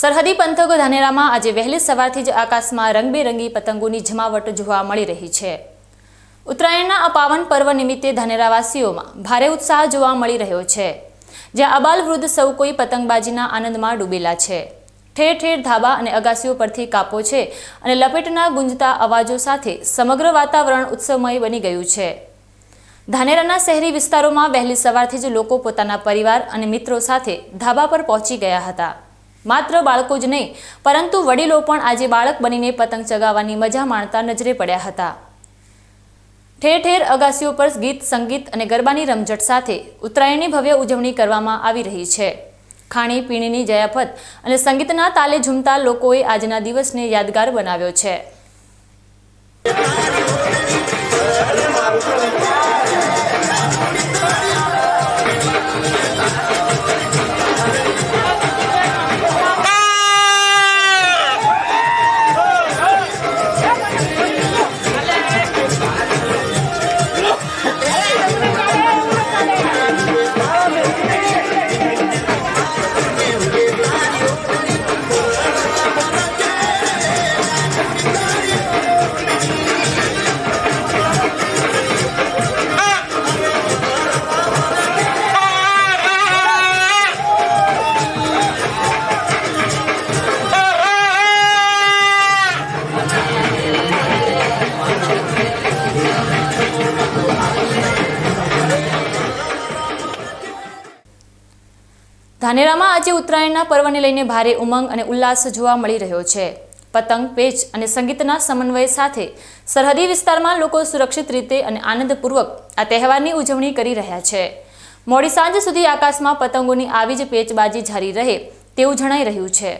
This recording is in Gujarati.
સરહદી પંથકો ધાનેરામાં આજે વહેલી સવારથી જ આકાશમાં રંગબેરંગી પતંગોની જમાવટ જોવા મળી રહી છે. ઉત્તરાયણના આ પાવન પર્વ નિમિત્તે ધાનેરાવાસીઓમાં ભારે ઉત્સાહ જોવા મળી રહ્યો છે. જ્યાં અબાલ વૃદ્ધ સૌ કોઈ પતંગબાજીના આનંદમાં ડૂબેલા છે. ઠેર ઠેર ધાબા અને અગાસીઓ પરથી કાપો છે અને લપેટના ગુંજતા અવાજો સાથે સમગ્ર વાતાવરણ ઉત્સવમય બની ગયું છે. ધાનેરાના શહેરી વિસ્તારોમાં વહેલી સવારથી જ લોકો પોતાના પરિવાર અને મિત્રો સાથે ધાબા પર પહોંચી ગયા હતા. માત્ર બાળકો જ નહીં, પરંતુ વડીલો પણ આજે બાળક બનીને પતંગ ચગાવવાની મજા માણતા નજરે પડ્યા હતા. ઠેર ઠેર અગાસીઓ પર ગીત, સંગીત અને ગરબાની રમઝટ સાથે ઉત્તરાયણની ભવ્ય ઉજવણી કરવામાં આવી રહી છે. ખાણી, પીણીની જયાફત અને સંગીતના તાલે ઝૂમતા લોકોએ આજના દિવસને યાદગાર બનાવ્યો છે. ધાનેરામાં આજે ઉત્તરાયણના પર્વને લઈને ભારે ઉમંગ અને ઉલ્લાસ જોવા મળી રહ્યો છે. પતંગ, પેચ અને સંગીતના સમન્વય સાથે સરહદી વિસ્તારમાં લોકો સુરક્ષિત રીતે અને આનંદપૂર્વક આ તહેવારની ઉજવણી કરી રહ્યા છે. મોડી સાંજ સુધી આકાશમાં પતંગોની આવી જ પેચબાજી જારી રહે તેવું જણાઈ રહ્યું છે.